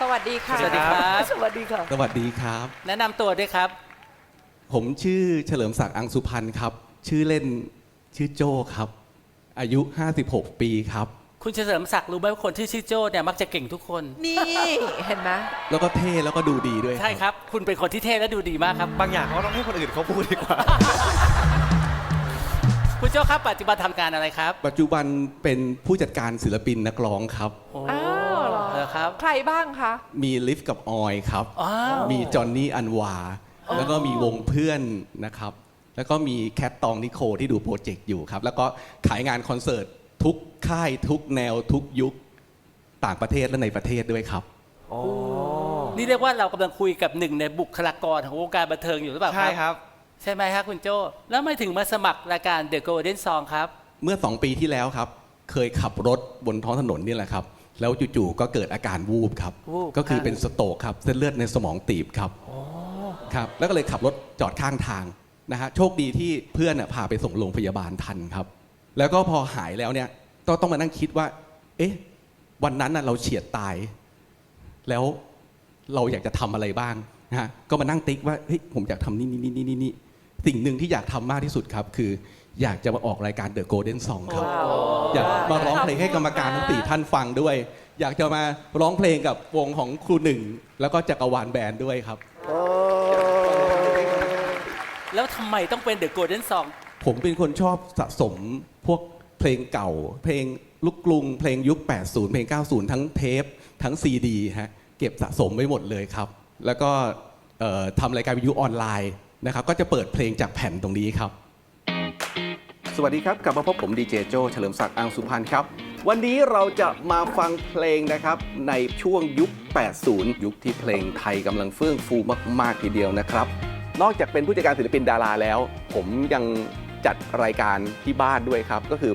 สวัสดีค่ะ สวัสดีครับ สวัสดีค่ะสวัสดีครับ แนะนำตัวด้วยครับ ผมชื่อเฉลิมศักดิ์อังสุพันธ์ครับ ชื่อเล่นชื่อโจ้ครับ อายุ 56 ปีครับ คุณเฉลิมศักดิ์รู้ไหมว่าคนที่ชื่อโจ้เนี่ยมักจะเก่งทุกคน นี่เห็นไหมแล้วก็เท่แล้วก็ดูดีด้วย ใช่ครับ คุณเป็นคนที่เท่และดูดีมากครับ บางอย่างเขาต้องให้คนอื่นเขาพูดดีกว่า คุณโจ้ครับปัจจุบันทำงานอะไรครับ ปัจจุบันเป็นผู้จัดการศิลปินนักร้องครับ โอ้ อ้าวเหร อเหรอครับ ใครบ้างคะ มีลิฟกับออยครับ อ้าว มีจอห์นนี่อันวา แล้วก็มีวงเพื่อนนะครับ แล้วก็มีแคทตองนิโคที่ดูโปรเจกต์อยู่ครับ แล้วก็ขายงานคอนเสิร์ตทุกค่ายทุกแนวทุกยุคต่างประเทศและในประเทศด้วยครับ นี่เรียกว่าเรากำลังคุยกับหนึ่งในบุคลากรของวงการบันเทิงอยู่หรือเปล่าใช่ครับ ใช่ไหมครับคุณโจ้แล้วไม่ถึงมาสมัครรายการ The Golden Song ครับ เมื่อ 2 ปีที่แล้วครับ เคยขับรถบนท้องถนนนี่แหละครับ แล้วจู่ๆก็เกิดอาการวูบครับ วูบก็คือค่ะเป็นสโตรกครับ เส้นเลือดในสมองตีบครับครับแล้วก็เลยขับรถจอดข้างทางนะฮะโชคดีที่เพื่อนน่ะพาไปส่งโรงพยาบาลทันครับ แล้วก็พอหายแล้วเนี่ยก็ต้องมานั่งคิดว่า เอ๊ะ วันนั้นน่ะเราเฉียดตาย แล้วเราอยากจะทำอะไรบ้างนะฮะก็มานั่งติ๊กว่าเฮ้ยผมอยากทำนี่นี่นี่นี่นี่สิ่งหนึ่งที่อยากทำมากที่สุดครับ คือ อยากจะมาออกรายการ The Golden Song ครับว้าวอยากมาร้องเพลงให้กรรมการทั้งสี่ท่านฟังด้วย อยากจะมาร้องเพลงกับวงของครูหนึ่ง แล้วก็จักรวาลแบนด์ด้วยครับ แล้วทำไมต้องเป็น The Golden Song ผมเป็นคนชอบสะสมพวกเพลงเก่า เพลงลูกกรุง เพลงยุค 80 เพลง 90 ทั้งเทป ทั้งซีดีฮะเก็บสะสมไว้หมดเลยครับ แล้วก็เอ่อทำรายการวิทยุออนไลน์นะครับ ก็จะเปิดเพลงจากแผ่นตรงนี้ครับ สวัสดีครับ กลับมาพบผมดีเจโจเฉลิมศักดิ์อังสุพันธ์ครับ วันนี้เราจะมาฟังเพลงนะครับ ในช่วงยุค 80 ยุคที่เพลงไทยกำลังเฟื่องฟูมาก ๆ ทีเดียวนะครับ นอกจากเป็นผู้จัดการศิลปินดาราแล้ว ผมยังจัดรายการที่บ้านด้วยครับ ก็คือ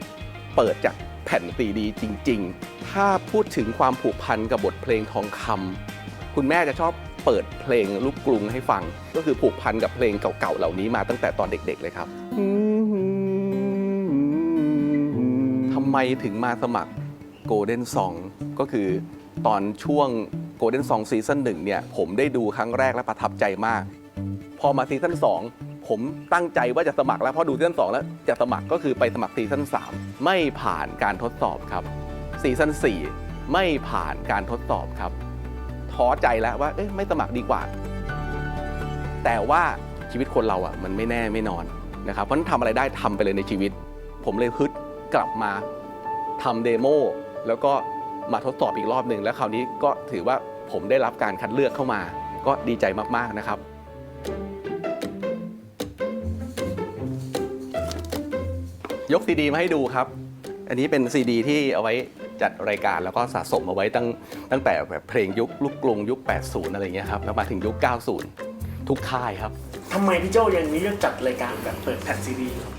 เปิดจากแผ่นซีดีจริง ๆ ถ้าพูดถึงความผูกพันกับบทเพลงทองคำคุณแม่จะชอบเปิดเพลงลูกกรุงให้ฟัง ก็คือผูกพันกับเพลงเก่าๆเหล่านี้มาตั้งแต่ตอนเด็ก ๆ เลยครับ ไมถึงมาสมัคร Golden Song ก็คือตอนช่วง Golden Song ซีซั่นหนึ่งเนี่ยผมได้ดูครั้งแรกและประทับใจมาก พอมาซีซั่น2 ผมตั้งใจว่าจะสมัครแล้วพอดูซีซั่น2 แล้วจะสมัครก็คือไปสมัครซีซั่น3 ไม่ผ่านการทดสอบครับซีซั่น4 ไม่ผ่านการทดสอบครับท้อใจแล้วว่าเอ๊ะไม่สมัครดีกว่า แต่ว่าชีวิตคนเราอะมันไม่แน่ไม่นอนนะครับเพราะนั้นทำอะไรได้ทำไปเลยในชีวิต ผมเลยฮึดกลับมา ทำเดโมแล้วก็มาทดสอบอีกรอบหนึ่งแล้วคราวนี้ก็ถือว่าผมได้รับการคัดเลือกเข้ามา ก็ดีใจมาก ๆ นะครับ ยกซีดีมาให้ดูครับ อันนี้เป็นซีดีที่เอาไว้จัดรายการแล้วก็สะสมเอาไว้ตั้งตั้งแต่แบบเพลงยุคลูกกรุงยุค 80 อะไรเงี้ยครับแล้วมาถึงยุค 90 ทุกค่ายครับทำไมพี่โจยังเลือกจัดรายการแบบเปิดแผ่นซีดีครับ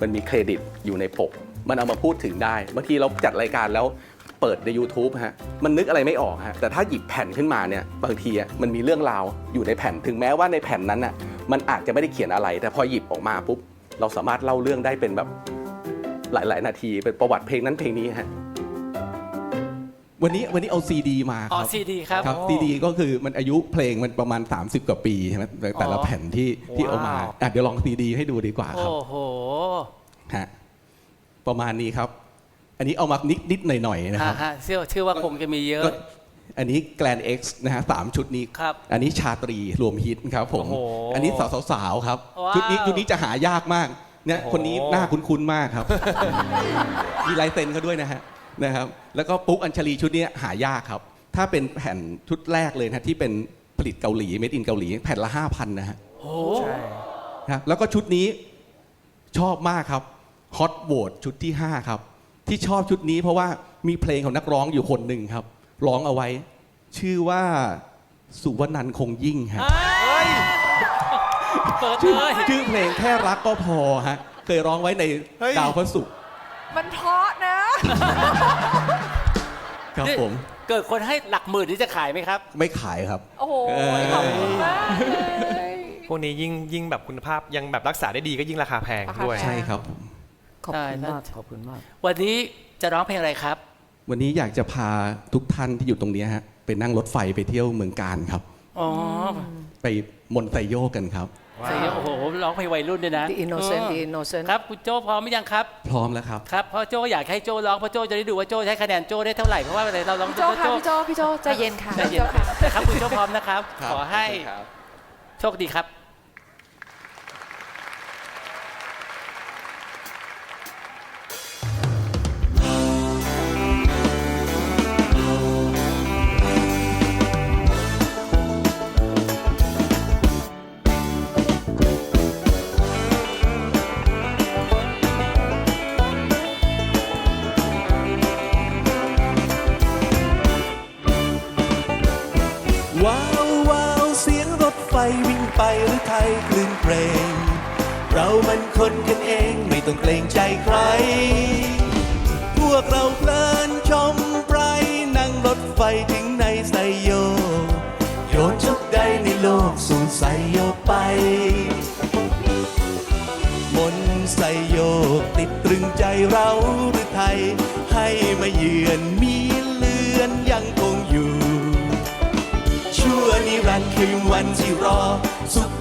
มันมีเครดิตอยู่ในปก มันเอามาพูดถึงได้บางทีเราจัดรายการแล้วเปิดใน YouTube ฮะมันนึกอะไรไม่ออกฮะแต่ถ้าหยิบแผ่นขึ้นมาเนี่ยบางทีอะมันมีเรื่องราวอยู่ในแผ่นถึงแม้ว่าในแผ่นนั้นน่ะมันอาจจะไม่ได้เขียนอะไร แต่พอหยิบออกมาปุ๊บเราสามารถเล่าเรื่องได้เป็นแบบหลาย ๆ นาทีเป็นประวัติเพลงนั้นเพลงนี้ฮะวันนี้วันนี้เอาซีดีมาคอ๋อรับซีดีครับครับซีดีก็คือมันอายุเพลงมันประมาณ 30 กว่าปีใช่ไหมแต่แต่ละอ๋อแผ่นที่ที่เอามาว้าวอะเดี๋ยวลองซีดีให้ดูดีกว่าครับโอ้โหฮะ ประมาณนี้ครับ อันนี้เอามานิดนิดหน่อยหน่อยๆนะครับฮะเชื่อเชื่อว่าคงจะมีเยอะก็อันนี้แกลน X นะฮะสามชุดนี้ครับอันนี้ชาตรีรวมฮิตครับผมโอ้โหอันนี้สาวๆครับว้าวชุดนี้ชุดนี้จะหายากมากเนี่ยโอ้โหคนนี้หน้าคุ้นๆมากครับ มีลายเซ็นเขาด้วยนะฮะนะครับแล้วก็ปุ๊กอัญชลีชุดนี้หายากครับ ถ้าเป็นแผ่นชุดแรกเลยนะที่เป็นผลิตเกาหลีเมดอินเกาหลีแผ่นละ5,000นะฮะโอ้โหนะครับแล้วก็ชุดนี้ชอบมากครับ ฮอตโหวตชุดที่ 5 ครับ ที่ชอบชุดนี้เพราะว่ามีเพลงของนักร้องอยู่คนหนึ่งครับ ร้องเอาไว้ ชื่อว่าสุวรรณันท์คงยิ่งฮะเปิดชื่อเลยชื่อเพลงแค่รักก็พอฮะ เคยร้องไว้ในเฮ้ย ดาวพระศุกร์มันเพราะนะ ครับผม เกิดคนให้หลักหมื่นนี่จะขายไหมครับ ไม่ขายครับ โอ้โหเออขอบคุณมากเลย พวกนี้ยิ่งยิ่งแบบคุณภาพยังแบบรักษาได้ดีก็ยิ่งราคาแพงราคาด้วยแพงใช่ครับผม ขอบใช่คุณแล้วมากขอบคุณมาก วันนี้จะร้องเพลงอะไรครับ วันนี้อยากจะพาทุกท่านที่อยู่ตรงนี้ฮะไปนั่งรถไฟไปเที่ยวเมืองการครับอ๋อไปมนไซโยกกันครับใส่โอ้โหร้องเพลงวัยรุ่นด้วยนะ The Innocent เออ The Innocent ครับคุณโจ้พร้อมหรือยังครับ พร้อมแล้วครับครับเพราะโจ้อยากให้โจ้ร้องเพราะโจ้จะได้ดูว่าโจ้ใช้คะแนนโจ้ได้เท่าไหร่เพราะว่าเวลาเราร้องพี่โจค่ะพี่โจพี่โจใจเย็นค่ะใจเย็นพี่โจค่ะนะครับคุณโจ้พร้อมนะครับครับขอให้ครับโชคดีครับ ต้องเกรงใจใคร พวกเราเพลินชมไพรนั่งรถไฟถึงในไซโย โยนทุกใดในโลกสู่ไซโยไป มนไซโยติดตรึงใจเราหรือไทย ให้มาเยือนมีเลือนยังคงอยู่ ชั่วนิรันดร์คืนวันที่รอสุข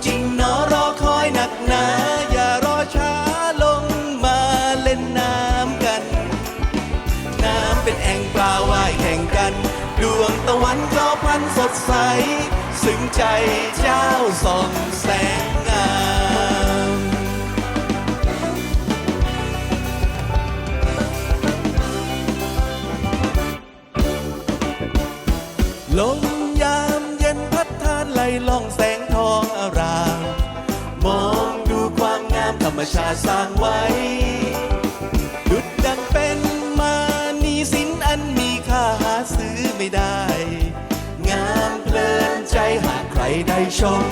ใส ซึ้งใจเจ้าส่องแสงงามลมยามเย็นพัดทานไหลล่องแสงทองอาราม มองดูความงามธรรมชาติสร้างไว้ ได้ชม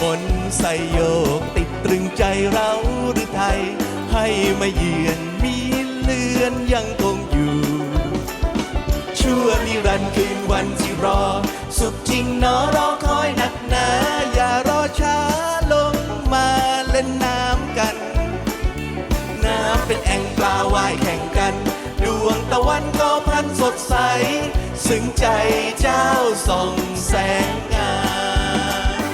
มนใส่โยกติดตรึงใจเราหรือไทย ให้มาเยือนมีเลือนยังคงอยู่ ชั่วนิรันดร์คืนวันที่รอ สุขจริงเนอรอคอยหนักหนาอย่ารอช้าลงมาเล่นน้ำกัน น้ำเป็นแอ่งปลาว่ายแข่งกัน ดวงตะวันก็พันสดใส ซึ้งใจเจ้าส่องแสงงาม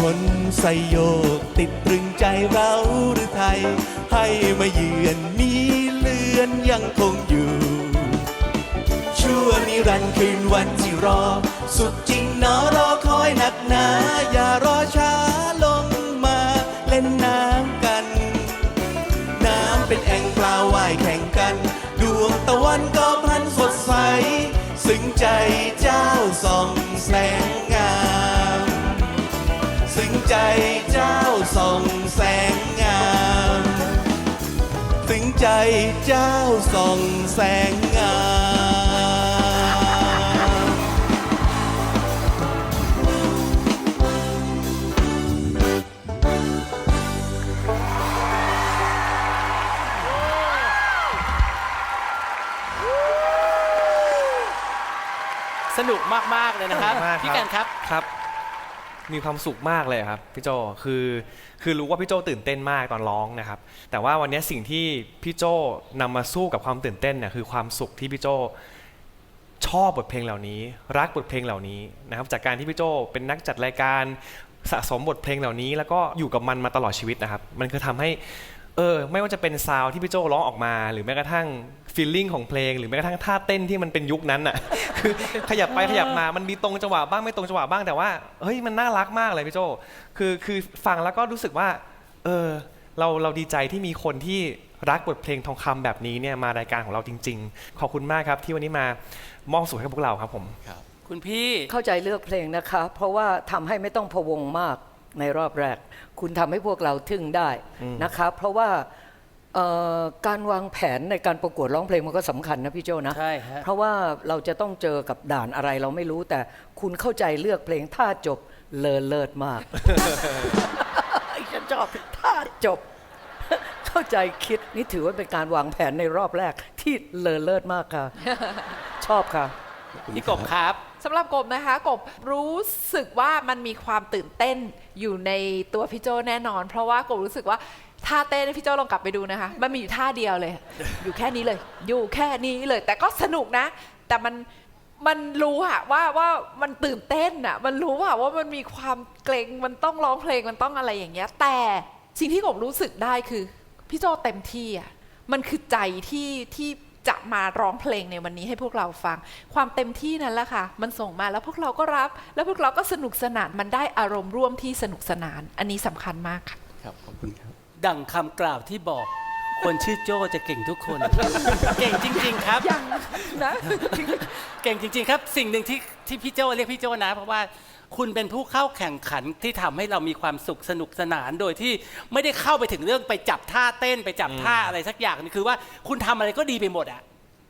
มนใส่โยกติดตรึงใจเราหรือไทย ให้มาเยือนมีเลื อนยังคงอยู่ ชั่วนิรันดร์คืนวันที่รอ สุขจริงนอรอคอยหนักหนา อย่ารอช้าลงมาเล่นน้ำกัน น้ำเป็นแอ่งปลาว่ายแข่งกัน ดวงตะวันก็พลันสดใส ซึ้งใจเจ้าส่องแสงงาม ซึ้งใจเจ้าส่อง ใจเจ้าส่องแสงงามสนุกมาก ๆ เลยนะครับสนุกมากครับ พี่กันครับ ครับ มีความสุขมากเลยครับพี่โจคือคือรู้ว่าพี่โจตื่นเต้นมากตอนร้องนะครับ แต่ว่าวันนี้สิ่งที่พี่โจนำมาสู้กับความตื่นเต้นเนี่ยคือความสุขที่พี่โจชอบบทเพลงเหล่านี้ รักบทเพลงเหล่านี้นะครับ จากการที่พี่โจเป็นนักจัดรายการสะสมบทเพลงเหล่านี้ แล้วก็อยู่กับมันมาตลอดชีวิตนะครับ มันคือทำให้เออไม่ว่าจะเป็นซาวที่พี่โจร้องออกมา หรือแม้กระทั่ง ฟีลลิ่งของเพลง หรือแม้กระทั่งท่าเต้นที่มันเป็นยุคนั้นอะ คือขยับไปขยับมามันมีตรงจังหวะบ้างไม่ตรงจังหวะบ้างแต่ว่าเฮ้ยมันน่ารักมากเลยพี่โจคือคือฟังแล้วก็รู้สึกว่า เออเราเราดีใจที่มีคนที่รักบทเพลงทองคำแบบนี้เนี่ยมารายการของเราจริง ๆ ขอบคุณมากครับ ที่วันนี้มามอบสุขให้พวกเราครับผมคุณพี่เข้าใจเลือกเพลงนะคะ เพราะว่าทำให้ไม่ต้องพะวงมากในรอบแรก คุณทำให้พวกเราทึ่งได้นะคะ เพราะว่า เอ่อการวางแผนในการประกวดร้องเพลงมันก็สำคัญนะพี่โจนะ ใช่ฮะ เพราะว่าเราจะต้องเจอกับด่านอะไรเราไม่รู้แต่คุณเข้าใจเลือกเพลงท่าจบเลอเลิศมาก ฉันชอบท่าจบ เข้าใจคิดนี่ถือว่าเป็นการวางแผนในรอบแรกที่เลอเลิศมากค่ะ ชอบค่ะ พี่กบครับ สำหรับกบนะคะ กบรู้สึกว่ามันมีความตื่นเต้นอยู่ในตัวพี่โจแน่นอน เพราะว่ากบรู้สึกว่า ท่าเต้นพี่โจ้ลองกลับไปดูนะคะ มันมีอยู่ท่าเดียวเลย อยู่แค่นี้เลย อยู่แค่นี้เลย แต่ก็สนุกนะ แต่มันมันรู้อะว่าว่ามันตื่นเต้นอะมันรู้อะว่ามันมีความเกรงมันต้องร้องเพลงมันต้องอะไรอย่างเงี้ย แต่สิ่งที่กบรู้สึกได้คือ พี่โจเต็มที่อะมันคือใจที่ที่จะมาร้องเพลงในวันนี้ให้พวกเราฟัง ความเต็มที่นั่นแหละค่ะ มันส่งมาแล้วพวกเราก็รับ แล้วพวกเราก็สนุกสนานมันได้อารมณ์ร่วมที่สนุกสนาน อันนี้สำคัญมากค่ะครับขอบคุณครับ ดังคำกล่าวที่บอก คนชื่อโจ้จะเก่งทุกคน เก่งจริง ๆ ครับ ยังนะ เก่งจริง ๆ ครับ สิ่งหนึ่งที่ที่พี่โจเรียกพี่โจนะ เพราะว่าคุณเป็นผู้เข้าแข่งขันที่ทำให้เรามีความสุขสนุกสนานโดยที่ไม่ได้เข้าไปถึงเรื่องไปจับท่าเต้นไปจับท่าอะไรสักอย่างนี่คือว่าคุณทำอะไรก็ดีไปหมดอะ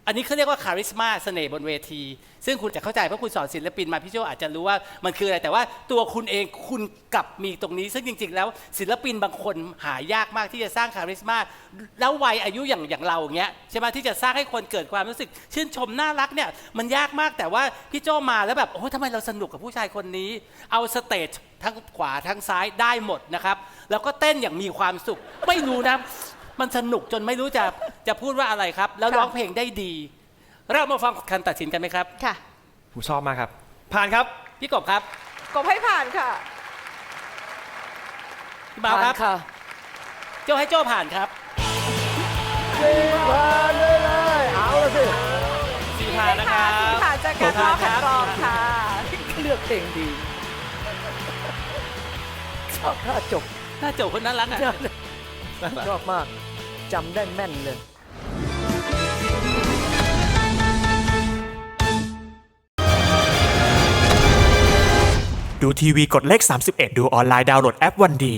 อันนี้เขาเรียกว่าคาริสมาเสน่ห์บนเวที ซึ่งคุณจะเข้าใจเพราะคุณสอนศิลปินมาพี่โจอาจจะรู้ว่ามันคืออะไร แต่ว่าตัวคุณเองคุณกลับมีตรงนี้ ซึ่งจริง ๆ แล้วศิลปินบางคนหายากมากที่จะสร้างคาริสมาแล้ววัยอายุอย่างอย่างเราอย่างเงี้ยใช่ไหมที่จะสร้างให้คนเกิดความรู้สึก ชื่นชมน่ารักเนี่ยมันยากมากแต่ว่าพี่โจมาแล้วแบบโอ้ยทำไมเราสนุกกับผู้ชายคนนี้ เอาสเตจทั้งขวาทั้งซ้ายได้หมดนะครับแล้วก็เต้นอย่างมีความสุขไม่รู้นะ มันสนุกจนไม่รู้จะจะพูดว่าอะไรครับ แล้วร้องเพลงได้ดี เรามาฟังการตัดสินกันไหมครับค่ะผมชอบมากครับ ผ่านครับพี่กบครับกบให้ผ่านค่ะพี่บ่าวครับค่ะโจ้ให้โจ้ผ่านครับสี่ผ่านนะครับผ่านจากการร้องขัดกรองค่ะเลือกเพลงดีชอบท่าจบหน้าโจ้คนนั้นรักอะ ชอบมากจำได้แม่นเลย ดูทีวีกดเลข 31 ดูออนไลน์ดาวน์โหลดแอปวันดี